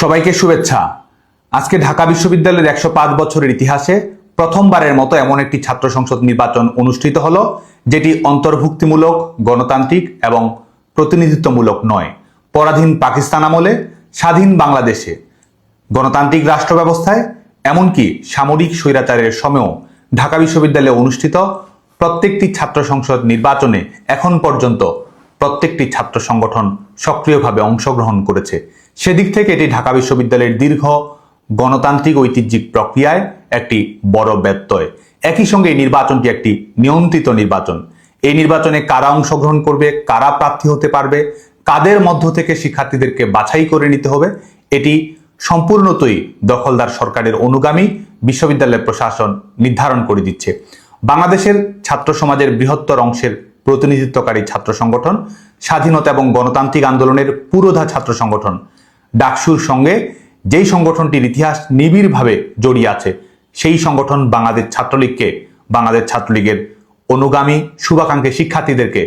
সবাইকে শুভেচ্ছা। আজকে ঢাকা বিশ্ববিদ্যালয়ের একশো পাঁচ বছরের ইতিহাসে প্রথমবারের মতো এমন একটি ছাত্র সংসদ নির্বাচন অনুষ্ঠিত হল, যেটি অন্তর্ভুক্তিমূলক, গণতান্ত্রিক এবং প্রতিনিধিত্বমূলক নয়। পরাধীন পাকিস্তান আমলে, স্বাধীন বাংলাদেশে। গণতান্ত্রিক রাষ্ট্র ব্যবস্থায়, এমনকি সামরিক স্বৈরাচারের সময়েও ঢাকা বিশ্ববিদ্যালয়ে অনুষ্ঠিত প্রত্যেকটি ছাত্র সংসদ নির্বাচনে এখন পর্যন্ত প্রত্যেকটি ছাত্র সংগঠন সক্রিয়ভাবে অংশগ্রহণ করেছে। সেদিক থেকে এটি ঢাকা বিশ্ববিদ্যালয়ের দীর্ঘ গণতান্ত্রিক ঐতিহ্যিক প্রক্রিয়ায় একটি বড় ব্যত্যয়। একই সঙ্গে এই নির্বাচনটি একটি নিয়ন্ত্রিত নির্বাচন। এই নির্বাচনে কারা অংশগ্রহণ করবে, কারা প্রার্থী হতে পারবে, কাদের মধ্য থেকে শিক্ষার্থীদেরকে বাছাই করে নিতে হবে, এটি সম্পূর্ণতই দখলদার সরকারের অনুগামী বিশ্ববিদ্যালয় প্রশাসন নির্ধারণ করে দিচ্ছে। বাংলাদেশের ছাত্র সমাজের বৃহত্তর অংশের প্রতিনিধিত্বকারী ছাত্র সংগঠন, স্বাধীনতা এবং গণতান্ত্রিক আন্দোলনের পুরোধা ছাত্র সংগঠন। ডাকসুর সঙ্গে যেই সংগঠনটির ইতিহাস নিবিড়ভাবে জড়িয়ে আছে, সেই সংগঠন বাংলাদেশ ছাত্রলীগকে, বাংলাদেশ ছাত্রলীগের অনুগামী, শুভাকাঙ্ক্ষী শিক্ষার্থীদেরকে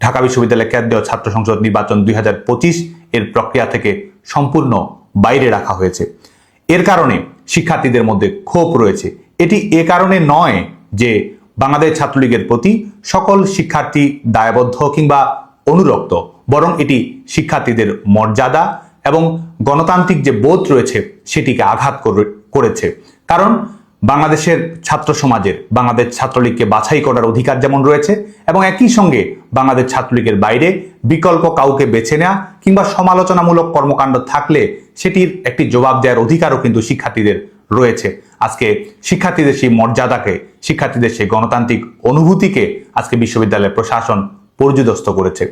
ঢাকা বিশ্ববিদ্যালয় কেন্দ্রীয় ছাত্র সংসদ নির্বাচন দুই হাজার পঁচিশ এর প্রক্রিয়া থেকে সম্পূর্ণ বাইরে রাখা হয়েছে। এর কারণে শিক্ষার্থীদের মধ্যে ক্ষোভ রয়েছে। এটি এ কারণে নয় যে বাংলাদেশ ছাত্রলীগের প্রতি সকল শিক্ষার্থী দায়বদ্ধ কিংবা অনুরক্ত, বরং এটি শিক্ষার্থীদের মর্যাদা এবং গণতান্ত্রিক যে বোধ রয়েছে সেটিকে আঘাত করে- করেছে। কারণ বাংলাদেশের ছাত্র সমাজের, বাংলাদেশ ছাত্রলীগকে বাছাই করার অধিকার যেমন রয়েছে এবং একই সঙ্গে বাংলাদেশ ছাত্রলীগের বাইরে বিকল্প কাউকে বেছে নেওয়া কিংবা সমালোচনামূলক কর্মকাণ্ড থাকলে সেটির একটি জবাব দেওয়ার অধিকারও কিন্তু শিক্ষার্থীদের রয়েছে। আজকে শিক্ষার্থীদের সেই মর্যাদাকে, শিক্ষার্থীদের সেই গণতান্ত্রিক অনুভূতিকে আজকে বিশ্ববিদ্যালয়ের প্রশাসন পর্যদস্ত করেছে।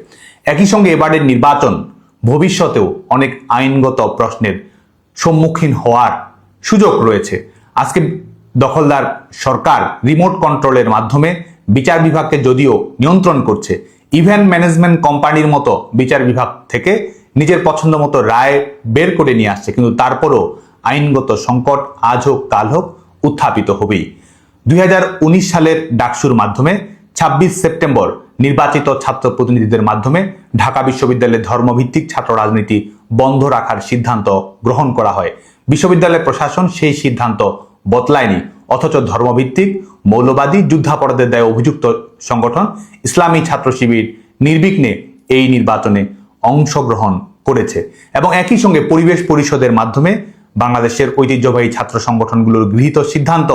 একই সঙ্গে এবারের নির্বাচন ভবিষ্যতেও অনেক আইনগত প্রশ্নের সম্মুখীন হওয়ার সুযোগ রয়েছে। আজকে দখলদার সরকার রিমোট কন্ট্রোলের মাধ্যমে বিচার বিভাগকে যদিও নিয়ন্ত্রণ করছে, ইভেন্ট ম্যানেজমেন্ট কোম্পানির মতো বিচার বিভাগ থেকে নিজের পছন্দ মতো রায় বের করে নিয়ে আসছে। কিন্তু তারপরও আইনগত সংকট আজ হোক কাল হোক উত্থাপিত হবেই। দুই হাজার উনিশ সালের ডাকসুর মাধ্যমে ছাব্বিশ সেপ্টেম্বর নির্বাচিত ছাত্র প্রতিনিধিদের মাধ্যমে ঢাকা বিশ্ববিদ্যালয়ের ধর্মভিত্তিক ছাত্র রাজনীতি বন্ধ রাখার সিদ্ধান্ত গ্রহণ করা হয়। বিশ্ববিদ্যালয় প্রশাসন সেই সিদ্ধান্ত বদলায়নি, অথচ ধর্মভিত্তিক, মৌলবাদী যুদ্ধাপরাধের দায়ে অভিযুক্ত সংগঠন, ইসলামী ছাত্র শিবির নির্বিঘ্নে এই নির্বাচনে অংশগ্রহণ করেছে। এবং একই সঙ্গে পরিবেশ পরিষদের মাধ্যমে বাংলাদেশের ঐতিহ্যবাহী ছাত্র সংগঠনগুলোর গৃহীত সিদ্ধান্ত।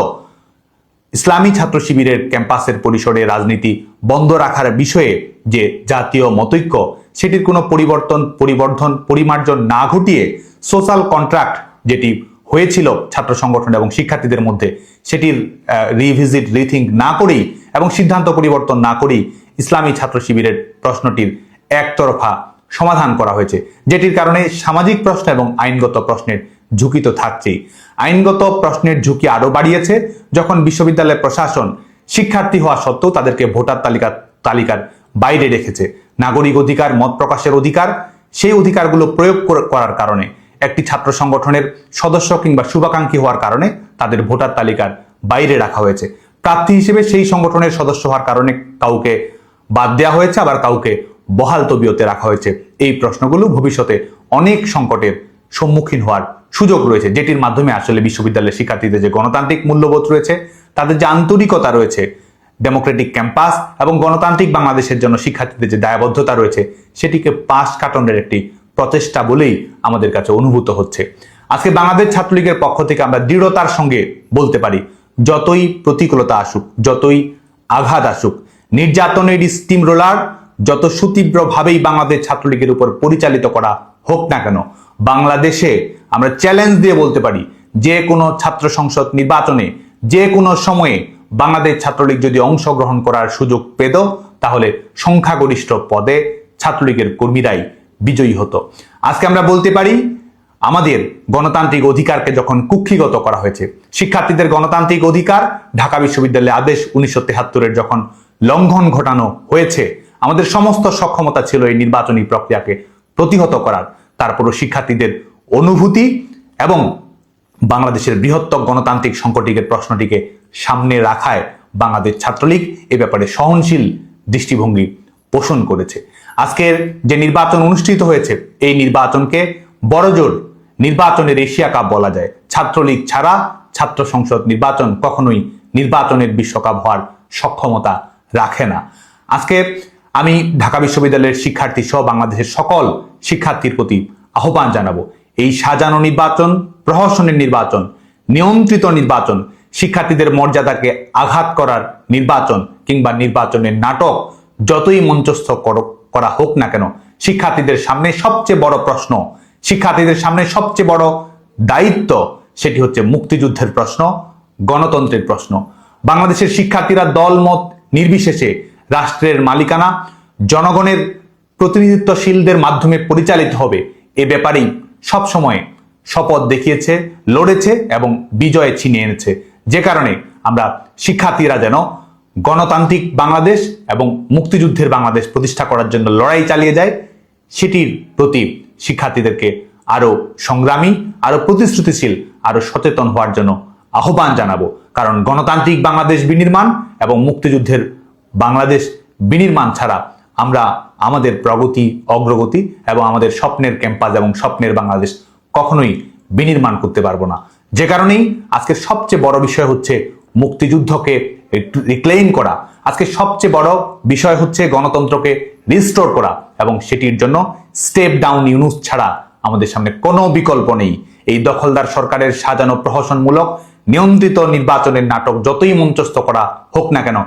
ইসলামী ছাত্র শিবিরের ক্যাম্পাসের পরিসরে রাজনীতি বন্ধ রাখার বিষয়ে যে জাতীয় মতৈক্য, সেটির কোনো পরিবর্তন, পরিবর্ধন, পরিমার্জন না ঘটিয়ে সোশ্যাল কন্ট্রাক্ট যেটি হয়েছিল ছাত্র সংগঠন এবং শিক্ষার্থীদের মধ্যে, সেটির রিভিজিট রিথিঙ্ক না করেই এবং সিদ্ধান্ত পরিবর্তন না করেই ইসলামী ছাত্র শিবিরের প্রশ্নটির একতরফা সমাধান করা হয়েছে, যেটির কারণে সামাজিক প্রশ্ন এবং আইনগত প্রশ্নের ঝুঁকি তো থাকছেই। আইনগত প্রশ্নের ঝুঁকি আরও বাড়িয়েছে, যখন বিশ্ববিদ্যালয় প্রশাসন শিক্ষার্থী হওয়া সত্ত্বেও তাদেরকে ভোটার তালিকা, তালিকার বাইরে রেখেছে। নাগরিক অধিকার, মত প্রকাশের অধিকার, সেই অধিকারগুলো প্রয়োগ করার কারণে, একটি ছাত্র সংগঠনের সদস্য কিংবা শুভাকাঙ্ক্ষী হওয়ার কারণে তাদের ভোটার তালিকার বাইরে রাখা হয়েছে। প্রার্থী হিসেবে সেই সংগঠনের সদস্য হওয়ার কারণে কাউকে বাদ দেওয়া হয়েছে, আবার কাউকে বহাল তবিয়তে রাখা হয়েছে। এই প্রশ্নগুলো ভবিষ্যতে অনেক সংকটের সম্মুখীন হওয়ার সুযোগ রয়েছে, যেটির মাধ্যমে আসলে বিশ্ববিদ্যালয়ের শিক্ষার্থীদের যে গণতান্ত্রিক মূল্যবোধ রয়েছে, তাদের যে আন্তরিকতা রয়েছে ডেমোক্রেটিক ক্যাম্পাস এবং গণতান্ত্রিক বাংলাদেশের জন্য শিক্ষার্থীদের যে দায়বদ্ধতা রয়েছে, সেটিকে পাশ কাটনের একটি প্রচেষ্টা বলেই আমাদের কাছে অনুভূত হচ্ছে। আজকে বাংলাদেশ ছাত্রলীগের পক্ষ থেকে আমরা দৃঢ়তার সঙ্গে বলতে পারি, যতই প্রতিকূলতা আসুক, যতই আঘাত আসুক, নির্যাতনের স্টিম রোলার যত সুতীব্রভাবেই বাংলাদেশ ছাত্রলীগের উপর পরিচালিত করা হোক না কেন, বাংলাদেশে আমরা চ্যালেঞ্জ দিয়ে বলতে পারি, যে কোনো ছাত্র সংসদ নির্বাচনে, যে কোনো সময়ে বাংলাদেশ ছাত্রলীগ যদি অংশগ্রহণ করার সুযোগ পেত, তাহলে সংখ্যাগরিষ্ঠ পদে ছাত্রলীগের কর্মীরাই বিজয়ী হতো। আজকে আমরা বলতে পারি, আমাদের গণতান্ত্রিক অধিকারকে যখন কুক্ষিগত করা হয়েছে, শিক্ষার্থীদের গণতান্ত্রিক অধিকার, ঢাকা বিশ্ববিদ্যালয়ে আদেশ উনিশশো তেহাত্তরের যখন লঙ্ঘন ঘটানো হয়েছে, আমাদের সমস্ত সক্ষমতা ছিল এই নির্বাচনী প্রক্রিয়াকে প্রতিহত করার। তারপরও শিক্ষার্থীদের অনুভূতি এবং বাংলাদেশের বৃহত্তর গণতান্ত্রিক সংকটিকের প্রশ্নটিকে সামনে রাখায় বাংলাদেশ ছাত্রলীগ এ ব্যাপারে সহনশীল দৃষ্টিভঙ্গি পোষণ করেছে। আজকের যে নির্বাচন অনুষ্ঠিত হয়েছে, এই নির্বাচনকে বড়জোর নির্বাচনের এশিয়া কাপ বলা যায়। ছাত্রলীগ ছাড়া ছাত্র সংসদ নির্বাচন কখনোই নির্বাচনের বিশ্বকাপ হওয়ার সক্ষমতা রাখে না। আজকে আমি ঢাকা বিশ্ববিদ্যালয়ের শিক্ষার্থী সহ বাংলাদেশের সকল শিক্ষার্থীর প্রতি আহ্বান জানাব। এই সাজানো নির্বাচন, প্রহসনের নির্বাচন, নিয়ন্ত্রিত নির্বাচন, শিক্ষার্থীদের মর্যাদাকে আঘাত করার নির্বাচন কিংবা নির্বাচনের নাটক যতই মঞ্চস্থ কর- হোক না কেন, শিক্ষার্থীদের সামনে সবচেয়ে বড় প্রশ্ন, শিক্ষার্থীদের সামনে সবচেয়ে বড় দায়িত্ব সেটি হচ্ছে মুক্তিযুদ্ধের প্রশ্ন, গণতন্ত্রের প্রশ্ন। বাংলাদেশের শিক্ষার্থীরা দলমত নির্বিশেষে রাষ্ট্রের মালিকানা, জনগণের প্রতিনিধিত্বশীলদের মাধ্যমে পরিচালিত হবে, এ ব্যাপারেই সবসময় শপথ দেখিয়েছে, লড়েছে এবং বিজয়ে ছিনিয়ে এনেছে। যে কারণে আমরা শিক্ষার্থীরা যেন গণতান্ত্রিক বাংলাদেশ এবং মুক্তিযুদ্ধের বাংলাদেশ প্রতিষ্ঠা করার জন্য লড়াই চালিয়ে যায়, সেটির প্রতি শিক্ষার্থীদেরকে আরও সংগ্রামী, আরও প্রতিশ্রুতিশীল, আরও সচেতন হওয়ার জন্য আহ্বান জানাব। কারণ গণতান্ত্রিক বাংলাদেশ বিনির্মাণ এবং মুক্তিযুদ্ধের বাংলাদেশ বিনির্মাণ ছাড়া আমরা আমাদের প্রগতি, অগ্রগতি এবং আমাদের স্বপ্নের ক্যাম্পাস এবং স্বপ্নের বাংলাদেশ কখনোই বিনির্মাণ করতে পারব না। যে কারণেই আজকে সবচেয়ে বড় বিষয় হচ্ছে মুক্তিযুদ্ধকে রিক্লেইম করা। আজকে সবচেয়ে বড় বিষয় হচ্ছে গণতন্ত্রকে রিস্টোর করা এবং সেটির জন্য স্টেপ ডাউন ইউনুস ছাড়া আমাদের সামনে কোনো বিকল্প নেই। এই দখলদার সরকারের সাজানো প্রহসনমূলক নিয়ন্ত্রিত নির্বাচনের নাটক যতই মঞ্চস্থ করা হোক না কেন,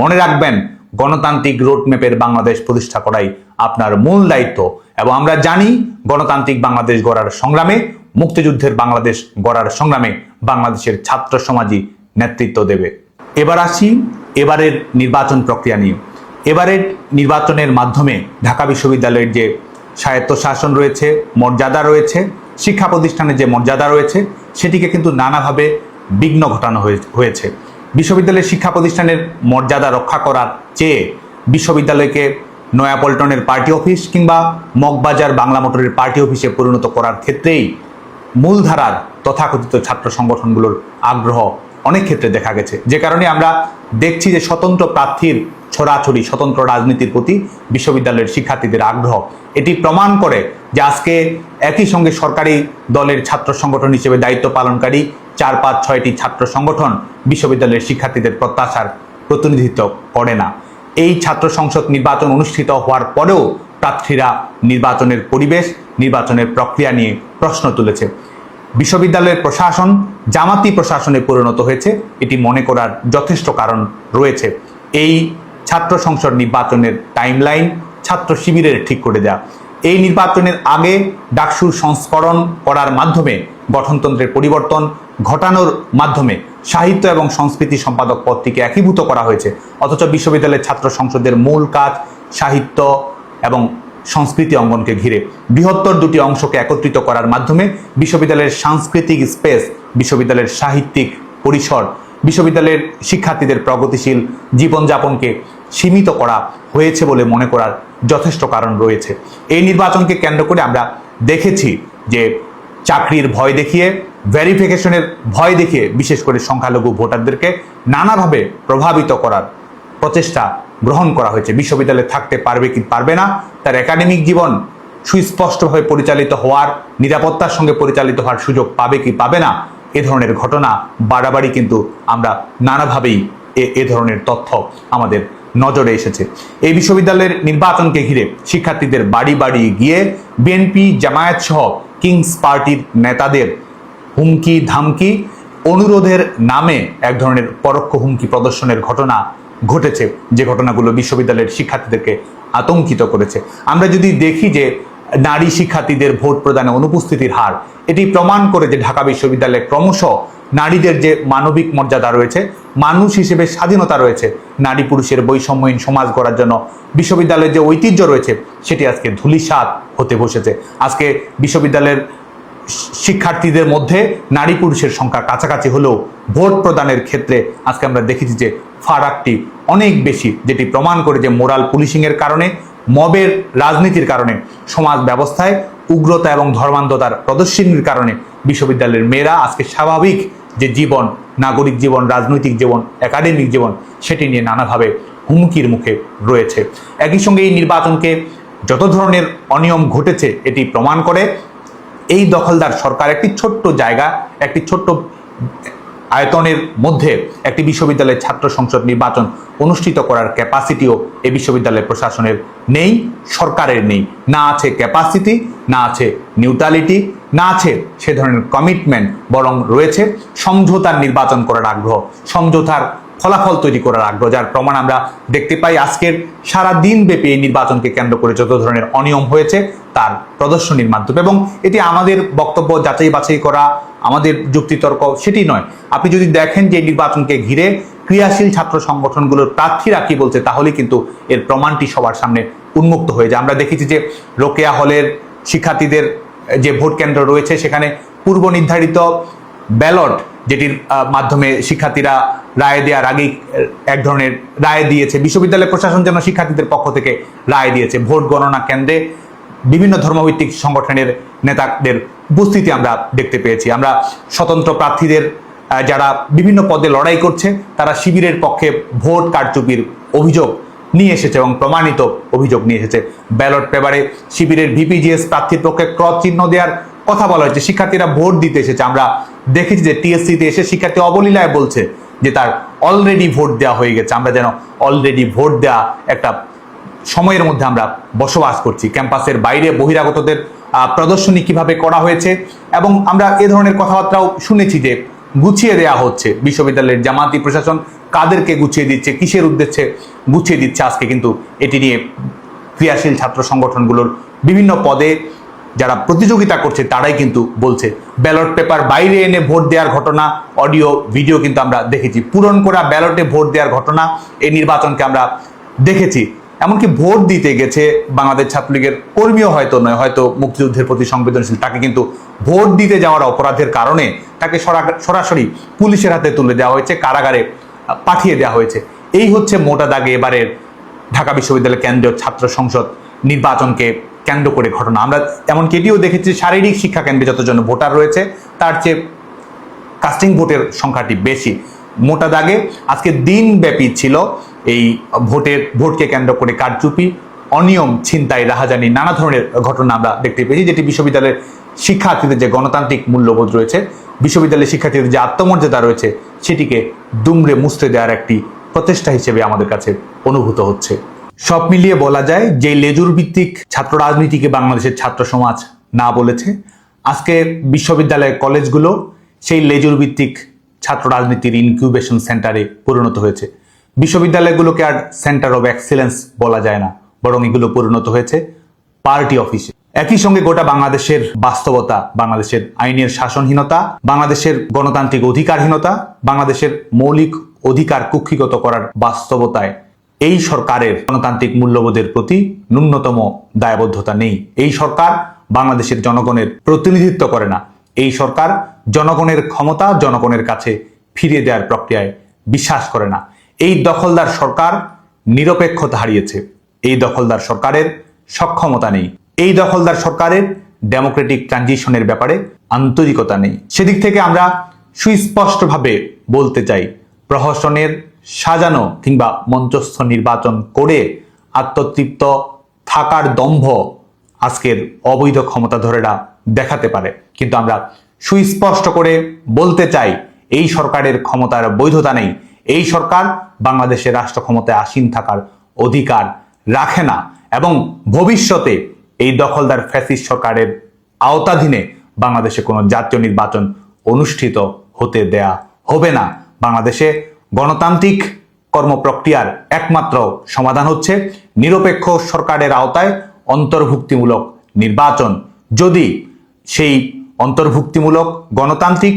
মনে রাখবেন গণতান্ত্রিক রোডম্যাপের বাংলাদেশ প্রতিষ্ঠা করাই আপনার মূল দায়িত্ব। এবং আমরা জানি গণতান্ত্রিক বাংলাদেশ গড়ার সংগ্রামে, মুক্তিযুদ্ধের বাংলাদেশ গড়ার সংগ্রামে বাংলাদেশের ছাত্র সমাজই নেতৃত্ব দেবে। এবার আসি এবারের নির্বাচন প্রক্রিয়া নিয়ে। এবারের নির্বাচনের মাধ্যমে ঢাকা বিশ্ববিদ্যালয়ের যে স্বায়ত্তশাসন রয়েছে, মর্যাদা রয়েছে, শিক্ষা প্রতিষ্ঠানের যে মর্যাদা রয়েছে, সেটিকে কিন্তু নানাভাবে বিঘ্ন ঘটানো হয়ে- হয়েছে। বিশ্ববিদ্যালয়ের শিক্ষা প্রতিষ্ঠানের মর্যাদা রক্ষা করার চেয়ে বিশ্ববিদ্যালয়কে নয়াপল্টনের পার্টি অফিস কিংবা মগবাজার বাংলা মোটরের পার্টি অফিসে পরিণত করার ক্ষেত্রেই মূলধারার তথাকথিত ছাত্র সংগঠনগুলোর আগ্রহ অনেক ক্ষেত্রে দেখা গেছে। যে কারণে আমরা দেখছি যে স্বতন্ত্র প্রার্থীর ছড়াছড়ি, স্বতন্ত্র রাজনীতির প্রতি বিশ্ববিদ্যালয়ের শিক্ষার্থীদের আগ্রহ। এটি প্রমাণ করে যে আজকে একই সঙ্গে সরকারি দলের ছাত্র সংগঠন হিসেবে দায়িত্ব পালনকারী চার, পাঁচ, ছয়টি ছাত্র সংগঠন বিশ্ববিদ্যালয়ের শিক্ষার্থীদের প্রত্যাশার প্রতিনিধিত্ব করে না। এই ছাত্র সংসদ নির্বাচন অনুষ্ঠিত হওয়ার পরেও প্রার্থীরা নির্বাচনের পরিবেশ, নির্বাচনের প্রক্রিয়া নিয়ে প্রশ্ন তুলেছে। বিশ্ববিদ্যালয়ের প্রশাসন জামাতি প্রশাসনে পরিণত হয়েছে, এটি মনে করার যথেষ্ট কারণ রয়েছে। এই ছাত্র সংসদ নির্বাচনের টাইমলাইন ছাত্র শিবিরের ঠিক করে দেয়া। এই নির্বাচনের আগে ডাকসুর সংস্করণ করার মাধ্যমে, গঠনতন্ত্রের পরিবর্তন ঘটানোর মাধ্যমে সাহিত্য এবং সংস্কৃতি সম্পাদক পদটিকে একীভূত করা হয়েছে। অথচ বিশ্ববিদ্যালয়ের ছাত্র সংসদের মূল কাজ সাহিত্য এবং সংস্কৃতি অঙ্গনকে ঘিরে। বৃহত্তর দুটি অংশকে একত্রিত করার মাধ্যমে বিশ্ববিদ্যালয়ের সাংস্কৃতিক স্পেস, বিশ্ববিদ্যালয়ের সাহিত্যিক পরিসর, বিশ্ববিদ্যালয়ের শিক্ষার্থীদের প্রগতিশীল জীবনযাপনকে সীমিত করা হয়েছে বলে মনে করার যথেষ্ট কারণ রয়েছে। এই নির্বাচনকে কেন্দ্র করে আমরা দেখেছি যে চাকরির ভয় দেখিয়ে ভেরিফিকেশনের ভয় দেখিয়ে, বিশেষ করে সংখ্যালঘু ভোটারদেরকে নানাভাবে প্রভাবিত করার প্রচেষ্টা গ্রহণ করা হয়েছে। বিশ্ববিদ্যালয়ে থাকতে পারবে কি পারবে না, তার একাডেমিক জীবন সুস্পষ্টভাবে পরিচালিত হওয়ার, নিরাপত্তার সঙ্গে পরিচালিত হওয়ার সুযোগ পাবে কি পাবে না, এ ধরনের ঘটনা বাড়াবাড়ি কিন্তু আমরা নানাভাবেই এ- ধরনের তথ্য আমাদের নজরে এসেছে। এই বিশ্ববিদ্যালয়ের নির্বাচনকে ঘিরে শিক্ষার্থীদের বাড়ি বাড়ি গিয়ে বিএনপি জামায়াত সহ কিংস পার্টির নেতাদের হুমকি ধামকি, অনুরোধের নামে এক ধরনের পরোক্ষ হুমকি প্রদর্শনের ঘটনা ঘটেছে। যে ঘটনাগুলো বিশ্ববিদ্যালয়ের শিক্ষার্থীদেরকে আতঙ্কিত করেছে। আমরা যদি দেখি যে নারী শিক্ষার্থীদের ভোট প্রদানে অনুপস্থিতির হার। এটি প্রমাণ করে যে ঢাকা বিশ্ববিদ্যালয়ে ক্রমশ নারীদের যে মানবিক মর্যাদা রয়েছে, মানুষ হিসেবে স্বাধীনতা রয়েছে, নারী পুরুষের বৈষম্যহীন সমাজ গড়ার জন্য বিশ্ববিদ্যালয়ের যে ঐতিহ্য রয়েছে, সেটি আজকে ধূলিসাৎ হতে বসেছে। আজকে বিশ্ববিদ্যালয়ের শিক্ষার্থীদের মধ্যে নারী পুরুষের সংখ্যা কাছাকাছি হলেও ভোট প্রদানের ক্ষেত্রে আজকে আমরা দেখেছি যে ফারাকটি অনেক বেশি, যেটি প্রমাণ করে যে মোরাল পুলিশিংয়ের কারণে মবের রাজনীতির কারণে, সমাজ ব্যবস্থায় উগ্রতা এবং ধর্মান্ধতার প্রদর্শনীর কারণে বিশ্ববিদ্যালয়ের মেয়েরা আজকে স্বাভাবিক যে জীবন, নাগরিক জীবন, রাজনৈতিক জীবন একাডেমিক জীবন, সেটি নিয়ে নানাভাবে হুমকির মুখে রয়েছে। একই সঙ্গে এই নির্বাচনকে যত ধরনের অনিয়ম ঘটেছে, এটি প্রমাণ করে এই দখলদার সরকার একটি ছোট্ট জায়গা, একটি ছোট্ট আয়তনের মধ্যে একটি বিশ্ববিদ্যালয়ের ছাত্র সংসদ নির্বাচন অনুষ্ঠিত করার ক্যাপাসিটিও এই বিশ্ববিদ্যালয় প্রশাসনের নেই, সরকারের নেই। না আছে ক্যাপাসিটি না আছে নিউট্রালিটি না আছে সে ধরনের কমিটমেন্ট বরং রয়েছে। সমঝোতার নির্বাচন করার আগ্রহ, সমঝোতার ফলাফল তৈরি করার আগ্রহ, যার প্রমাণ আমরা দেখতে পাই আজকের সারা দিন ব্যাপী এই নির্বাচনকে কেন্দ্র করে যত ধরনের অনিয়ম হয়েছে তার প্রদর্শনীর মাধ্যমে। এবং এটি আমাদের বক্তব্য, যাচাই বাছাই করা, আমাদের যুক্তিতর্ক সেটি নয়। আপনি যদি দেখেন যে নির্বাচনকে ঘিরে ক্রিয়াশীল ছাত্র সংগঠনগুলোর প্রার্থীরা কি বলছে তাহলে কিন্তু এর প্রমাণটি সবার সামনে উন্মুক্ত হয়ে যায়। আমরা দেখেছি যে রোকেয়া হলের শিক্ষার্থীদের যে ভোট কেন্দ্র রয়েছে, সেখানে পূর্ব নির্ধারিত ব্যালট, যেটির মাধ্যমে শিক্ষার্থীরা রায় দেওয়ার আগেই এক ধরনের রায় দিয়েছে। বিশ্ববিদ্যালয় প্রশাসন যেন শিক্ষার্থীদের পক্ষ থেকে রায় দিয়েছে। ভোট গণনা কেন্দ্রে বিভিন্ন ধর্মভিত্তিক সংগঠনের নেতাদের উপস্থিতি আমরা দেখতে পেয়েছি। আমরা স্বতন্ত্র প্রার্থীদের যারা বিভিন্ন পদে লড়াই করছে, তারা শিবিরের পক্ষে ভোট কারচুপির অভিযোগ নিয়ে এসেছে এবং প্রমাণিত অভিযোগ নিয়ে এসেছে। ব্যালট পেপারে শিবিরের ভিপিজিএস প্রার্থীর পক্ষে ক্রস চিহ্ন দেওয়ার কথা বলা হয়েছে। শিক্ষার্থীরা ভোট দিতে এসেছে। আমরা দেখেছি যে টিএসসিতে এসে শিক্ষার্থী অবলীলায় বলছে যে তার অলরেডি ভোট দেওয়া হয়ে গেছে। আমরা যেন অলরেডি ভোট দেওয়া একটা সময়ের মধ্যে আমরা বসবাস করছি। ক্যাম্পাসের বাইরে বহিরাগতদের প্রদর্শনী কীভাবে করা হয়েছে এবং আমরা এ ধরনের কথাবার্তাও শুনেছি যে গুছিয়ে দেওয়া হচ্ছে। বিশ্ববিদ্যালয়ের জামাতি প্রশাসন কাদেরকে গুছিয়ে দিচ্ছে? কিসের উদ্দেশ্যে গুছিয়ে দিচ্ছে? আজকে কিন্তু এটি নিয়ে ক্রিয়াশীল ছাত্র সংগঠনগুলোর বিভিন্ন পদে যারা প্রতিযোগিতা করছে, তারাই কিন্তু বলছে। ব্যালট পেপার বাইরে এনে ভোট দেওয়ার ঘটনা, অডিও, ভিডিও কিন্তু আমরা দেখেছি। পূরণ করা ব্যালটে ভোট দেওয়ার ঘটনা এই নির্বাচনকে আমরা দেখেছি। এমনকি ভোট দিতে গেছে বাংলাদেশ ছাত্রলীগের কর্মীও হয়তো নয়, হয়তো মুক্তিযুদ্ধের প্রতি সংবেদনশীল। তাকে কিন্তু ভোট দিতে যাওয়ার অপরাধের কারণে তাকে সরা- সরাসরি পুলিশের হাতে তুলে দেওয়া হয়েছে, কারাগারে পাঠিয়ে দেওয়া হয়েছে। এই হচ্ছে মোটা দাগে এবারের ঢাকা বিশ্ববিদ্যালয় কেন্দ্রীয় ছাত্র সংসদ নির্বাচনকে কেন্দ্র করে ঘটনা। আমরা এমনকি এটিও দেখেছি, শারীরিক শিক্ষা কেন্দ্রে যতজন ভোটার রয়েছে, তার চেয়ে কাস্টিং ভোটের সংখ্যাটি বেশি। মোটা দাগে আজকে দিনব্যাপী ছিল এই ভোটের, ভোটকে কেন্দ্র করে কারচুপি, অনিয়ম, ছিনতাই, রাহাজানি, নানা ধরনের ঘটনা আমরা দেখতে পেয়েছি, যেটি বিশ্ববিদ্যালয়ের শিক্ষার্থীদের যে গণতান্ত্রিক মূল্যবোধ রয়েছে, বিশ্ববিদ্যালয়ের শিক্ষার্থীদের যে আত্মমর্যাদা রয়েছে, সেটিকে দুমড়ে মুছতে দেওয়ার একটি প্রচেষ্টা হিসেবে আমাদের কাছে অনুভূত হচ্ছে। সব মিলিয়ে বলা যায় যে লেজুর ভিত্তিক ছাত্র রাজনীতিকে বাংলাদেশের ছাত্র সমাজ না বলেছে, আজকে বিশ্ববিদ্যালয়ের কলেজগুলো সেই লেজুর ভিত্তিক ছাত্র রাজনীতির ইনকিউবেশন সেন্টারে পরিণত হয়েছে। বিশ্ববিদ্যালয়গুলোকে আর সেন্টার অফ এক্সেলেন্স বলা যায় না, বরং এগুলো পরিণত হয়েছে পার্টি অফিসে একই সঙ্গে গোটা বাংলাদেশের বাস্তবতা, বাংলাদেশের আইনের শাসনহীনতা, বাংলাদেশের গণতান্ত্রিক অধিকারহীনতা, বাংলাদেশের মৌলিক অধিকার কুক্ষিগত করার বাস্তবতায় এই সরকারের গণতান্ত্রিক মূল্যবোধের প্রতি ন্যূনতম দায়বদ্ধতা নেই। এই সরকার বাংলাদেশের জনগণের প্রতিনিধিত্ব করে না। এই সরকার জনগণের ক্ষমতা জনগণের কাছে ফিরিয়ে দেওয়ার প্রক্রিয়ায় বিশ্বাস করে না। এই দখলদার সরকার নিরপেক্ষতা হারিয়েছে। এই দখলদার সরকারের সক্ষমতা নেই। এই দখলদার সরকারের ডেমোক্রেটিক ট্রানজিশনের ব্যাপারে আন্তরিকতা নেই। সেদিক থেকে আমরা সুস্পষ্টভাবে বলতে চাই, প্রহসনের সাজানো কিংবা মঞ্চস্থ নির্বাচন করে আত্মতৃপ্ত থাকার দম্ভ আজকের অবৈধ ক্ষমতাধরেরা দেখাতে পারে। কিন্তু আমরা সুস্পষ্ট করে বলতে চাই, এই সরকারের ক্ষমতার বৈধতা নেই। এই সরকার বাংলাদেশের রাষ্ট্র ক্ষমতায় আসীন থাকার অধিকার রাখে না এবং ভবিষ্যতে এই দখলদার ফ্যাসিস্ট সরকারের আওতাধীনে বাংলাদেশে কোনো জাতীয় নির্বাচন অনুষ্ঠিত হতে দেয়া হবে না। বাংলাদেশে গণতান্ত্রিক কর্মপ্রক্রিয়ার একমাত্র সমাধান হচ্ছে নিরপেক্ষ সরকারের আওতায় অন্তর্ভুক্তিমূলক নির্বাচন। যদি সেই অন্তর্ভুক্তিমূলক, গণতান্ত্রিক,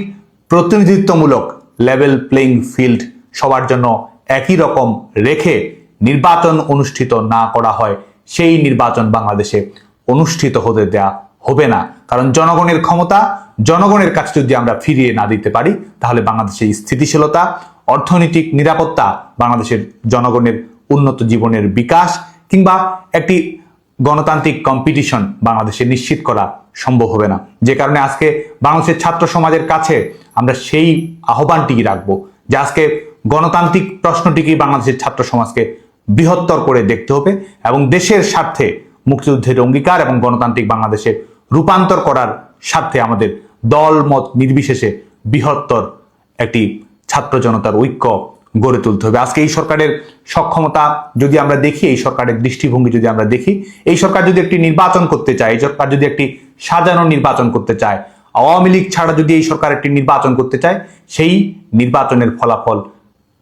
প্রতিনিধিত্বমূলক লেভেল প্লেইং ফিল্ড সবার জন্য একই রকম রেখে নির্বাচন অনুষ্ঠিত না করা হয়, সেই নির্বাচন বাংলাদেশে অনুষ্ঠিত হতে দেয়া হবে না। কারণ জনগণের ক্ষমতা, জনগণের কাছে যদি আমরা ফিরিয়ে না দিতে পারি, তাহলে বাংলাদেশের স্থিতিশীলতা অর্থনৈতিক নিরাপত্তা বাংলাদেশের জনগণের উন্নত জীবনের বিকাশ কিংবা একটি গণতান্ত্রিক কম্পিটিশন বাংলাদেশে নিশ্চিত করা সম্ভব হবে না। যে কারণে আজকে বাংলাদেশের ছাত্র সমাজের কাছে আমরা সেই আহ্বানটিকে রাখব যে আজকে গণতান্ত্রিক প্রশ্নটিকেই বাংলাদেশের ছাত্র সমাজকে বৃহত্তর করে দেখতে হবে এবং দেশের স্বার্থে মুক্তিযুদ্ধের অঙ্গীকার এবং গণতান্ত্রিক বাংলাদেশে রূপান্তর করার স্বার্থে আমাদের দল মত নির্বিশেষে বৃহত্তর একটি ছাত্র জনতার ঐক্য গড়ে তুলতে হবে। আজকে এই সরকারের সক্ষমতা যদি আমরা দেখি, এই সরকারের দৃষ্টিভঙ্গি যদি আমরা দেখি, এই সরকার যদি একটি নির্বাচন করতে চায়, এই সরকার যদি একটি সাজানো নির্বাচন করতে চায়, আওয়ামী লীগ ছাড়া যদি এই সরকার একটি নির্বাচন করতে চায়, সেই নির্বাচনের ফলাফল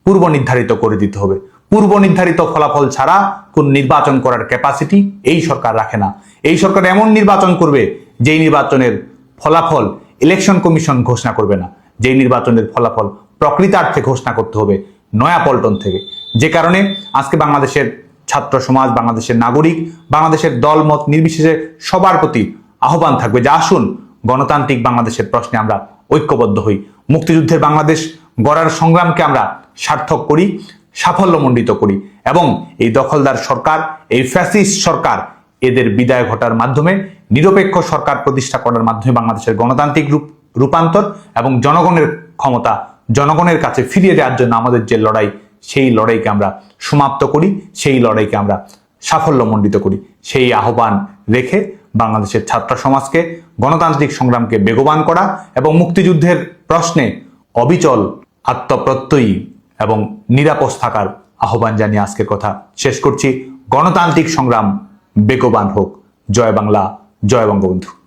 পূর্ব নির্ধারিত করে দিতে হবে। পূর্ব নির্ধারিত ফলাফল ছাড়া কোন নির্বাচন করার ক্যাপাসিটি এই সরকার রাখে না। এই সরকার এমন নির্বাচন করবে, যেই নির্বাচনের ফলাফল ইলেকশন কমিশন ঘোষণা করবে না। যেই নির্বাচনের ফলাফল প্রকৃতার্থে ঘোষণা করতে হবে নয়া পল্টন থেকে। যে কারণে আজকে বাংলাদেশের ছাত্র সমাজ, বাংলাদেশের নাগরিক, বাংলাদেশের দলমত নির্বিশেষে সবার প্রতি আহ্বান থাকবে যে আসুন গণতান্ত্রিক বাংলাদেশের প্রশ্নে আমরা ঐক্যবদ্ধ হই। মুক্তিযুদ্ধের বাংলাদেশ গড়ার সংগ্রামকে আমরা সার্থক করি, সাফল্যমণ্ডিত করি এবং এই দখলদার সরকার, এই ফ্যাসিস্ট সরকার এদের বিদায় ঘটার মাধ্যমে, নিরপেক্ষ সরকার প্রতিষ্ঠা করার মাধ্যমে বাংলাদেশের গণতান্ত্রিক রূপ রূপান্তর এবং জনগণের ক্ষমতা জনগণের কাছে ফিরিয়ে দেওয়ার জন্য আমাদের যে লড়াই, সেই লড়াইকে আমরা সমাপ্ত করি, সেই লড়াইকে আমরা সাফল্যমণ্ডিত করি। সেই আহ্বান রেখে বাংলাদেশের ছাত্র সমাজকে, গণতান্ত্রিক সংগ্রামকে বেগবান করা এবং মুক্তিযুদ্ধের প্রশ্নে অবিচল আত্মপ্রত্যয়ী এবং নিরাপদ থাকার আহ্বান জানিয়ে আজকের কথা শেষ করছি। গণতান্ত্রিক সংগ্রাম বেগবান হোক। জয় বাংলা, জয় বঙ্গবন্ধু।